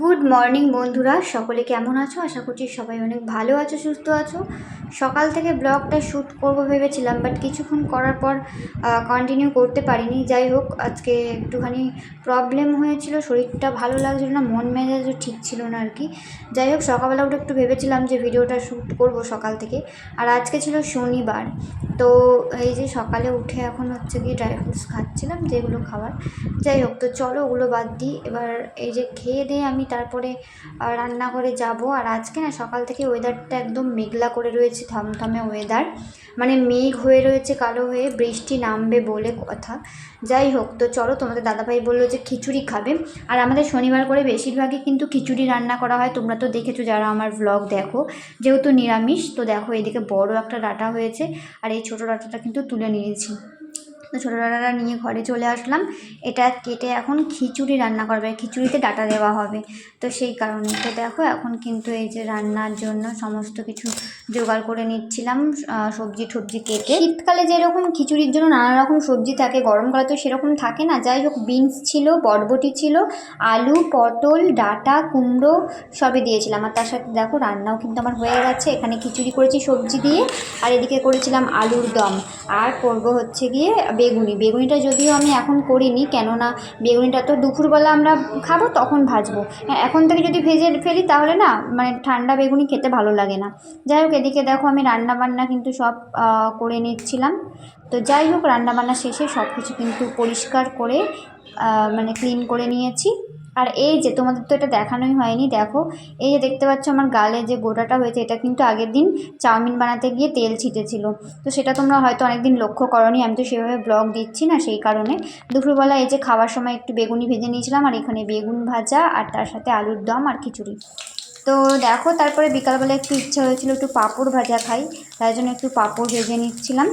Good morning বন্ধুরা। সকলে কেমন আছো? আশা করছি সবাই অনেক ভালো আছো, সুস্থ আছো। সকাল থেকে ব্লগটা শ্যুট করব ভেবেছিলাম বাট কিছুক্ষণ করার পর কন্টিনিউ করতে পারিনি। যাই হোক, আজকে একটুখানি প্রবলেম হয়েছিল, শরীরটা ভালো লাগছিল না, মন মেজাজও ঠিক ছিল না আর কি। যাই হোক, সকালবেলা উঠে একটু ভেবেছিলাম যে ভিডিওটা শ্যুট করব সকাল থেকে। আর আজকে ছিল শনিবার। তো এই যে সকালে উঠে এখন হচ্ছে কি ড্রাই ফ্রুটস খাচ্ছিলাম, যেগুলো খাবার যাই হোক, তো চলো ওগুলো বাদ দিই। এবার এই যে খেয়ে দিয়ে আমি তারপরে রান্নাঘরে যাব। আর আজকে না সকাল থেকে ওয়েদারটা একদম মেঘলা করে রয়েছে, থমথমে ওয়েদার মানে মেঘ হয়ে রয়েছে, কালো হয়ে বৃষ্টি নামবে বলে কথা। যাই হোক, তো চলো তোমাদের দাদাভাই বলল যে খিচুড়ি খাবে। আর আমাদের শনিবার করে বেশিরভাগই কিন্তু খিচুড়ি রান্না করা হয়। তোমরা তো দেখেছ যারা আমার ব্লগ দেখো, যেহেতু নিরামিষ, তো দেখো এদিকে বড় একটা ডাটা হয়েছে। আর এই ছোটো ডাটাটা কিন্তু তুলে নিয়েছি। তো ছোটো নিয়ে ঘরে চলে আসলাম। এটা কেটে এখন খিচুড়ি রান্না করবে। খিচুড়িতে ডাটা দেওয়া হবে। তো সেই কারণে তো দেখো, এখন কিন্তু এই যে রান্নার জন্য সমস্ত কিছু জোগাড় করে নিচ্ছিলাম সবজি টবজি কেটে। শীতকালে যেরকম খিচুড়ির জন্য নানা রকম সবজি থাকে, গরমকালে তো সেরকম থাকে না। যাই হোক, বিনস ছিল, বরবটি ছিল, আলু, পটল, ডাটা, কুমড়ো সবই দিয়েছিলাম। আর তার সাথে দেখো, রান্নাও কিন্তু আমার হয়ে গেছে। এখানে খিচুড়ি করেছি সবজি দিয়ে, আর এদিকে করেছিলাম আলুর দম। আর করব হচ্ছে গিয়ে বেগুনি। বেগুনিটা যদিও আমি এখন করিনি, কেননা বেগুনিটা তো দুপুরবেলা আমরা খাব, তখন ভাজবো। হ্যাঁ এখন থেকে যদি ভেজে ফেলি, তাহলে না মানে ঠান্ডা বেগুনি খেতে ভালো লাগে না। যাই হোক, এদিকে দেখো আমি রান্নাবান্না কিন্তু সব করে নিচ্ছিলাম। তো যাই হোক, রান্নাবান্না শেষে সব কিছু কিন্তু পরিষ্কার করে মানে ক্লিন করে নিয়েছি। আর এই যে, তোমাদের তো এটা দেখানোই হয়নি, দেখো। এই যে দেখতে পাচ্ছ আমার গালে যে গোটাটা হয়েছে, এটা কিন্তু আগের দিন চাউমিন বানাতে গিয়ে তেল ছিটেছিল। তো সেটা তোমরা হয়তো অনেকদিন লক্ষ্য করনি, আমি তো সেভাবে ব্লগ দিচ্ছি না সেই কারণে। দুপুরবেলা এই যে খাওয়ার সময় একটু বেগুনি ভেজে নিয়েছিলাম, আর এখানে বেগুন ভাজা, আর তার সাথে আলুর দম আর খিচুড়ি। তো দেখো, তারপরে বিকালবেলা একটু ইচ্ছা হয়েছিল একটু পাঁপড় ভাজা খাই, তাই জন্য একটু পাঁপড় ভেজে নিচ্ছিলাম।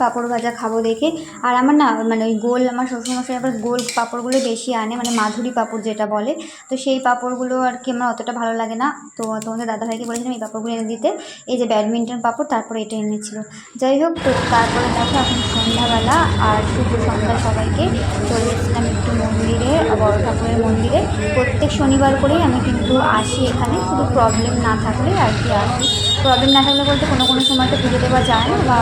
পাঁপড় ভাজা খাব দেখে। আর আমার না মানে ওই গোল, আমার শ্বশুরমশাই আবার গোল পাঁপড়গুলো বেশি আনে মানে মাধুরী পাঁপড় যেটা বলে। তো সেই পাঁপড়গুলো আর কি আমার অতটা ভালো লাগে না। তো তোমাদের দাদাভাইকে বলেছিলাম এই পাঁপড়গুলো এনে দিতে। এই যে ব্যাডমিন্টন পাঁপড়, তারপরে এটা এনেছিল যাই হোক, তো তারপরে দেখো এখন সন্ধ্যাবেলা আর শুভ সন্ধ্যা সবাইকে। চলে এসেছিলাম একটু মন্দিরে, বড় ঠাকুরের মন্দিরে। প্রত্যেক শনিবার করেই আমি কিন্তু আসি এখানে। শুধু প্রবলেম না থাকলে আর কি আসি। প্রবলেম না থাকলে বলতে কোনো কোনো সময় তো পুজো দেওয়া যায় না বা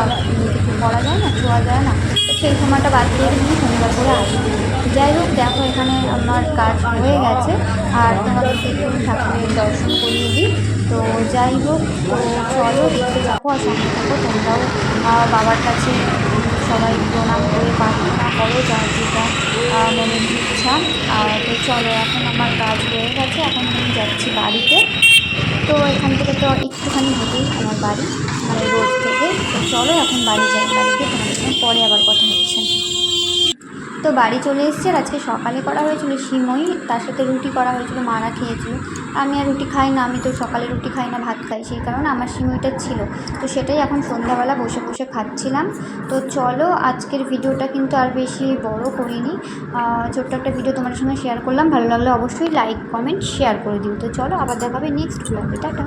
করা যায় না ছোঁয়া যায় না। সেই সময়টা বাদ দিয়ে কিন্তু শনিবার করে আসি যাই হোক, দেখো এখানে আমার কাজ হয়ে গেছে, আর তোমাদেরকে ঠাকুরের দর্শন করিয়ে দিই। তো যাই হোক, তো চলো, দেখতে যাব আর সঙ্গে থাকো, তোমরাও বাবার কাছে সবাই প্রণাম করে, প্রার্থনা করো, যার যেটা মনের ইচ্ছা। আর তো চলো, এখন আমার কাজ হয়ে গেছে, এখন আমি যাচ্ছি বাড়িতে। তো এখান থেকে তো একটুখানি হেঁটেই আমার বাড়ি মানে রোড থেকে। চলো, এখন বাড়ি যাই। বাড়িতে তোমাদের পরে আবার কথা হচ্ছে। তো বাড়ি চলে এসেছি আর আজকে সকালে করা হয়েছিল সিমই, তার সাথে রুটি করা হয়েছিল, মারা খেয়েছিল। আমি আর রুটি খাই না, আমি তো সকালে রুটি খাই না, ভাত খাই, সেই কারণে আমার সিমইটা ছিল। তো সেটাই এখন সন্ধ্যাবেলা বসে বসে খাচ্ছিলাম। তো চলো, আজকের ভিডিওটা কিন্তু আর বেশি বড় করিনি। ছোট্ট একটা ভিডিও তোমাদের সঙ্গে শেয়ার করলাম। ভালো লাগলে অবশ্যই লাইক কমেন্ট শেয়ার করে দিও। তো চলো, আবার দেখাবে নেক্সট ব্লগে টাটা।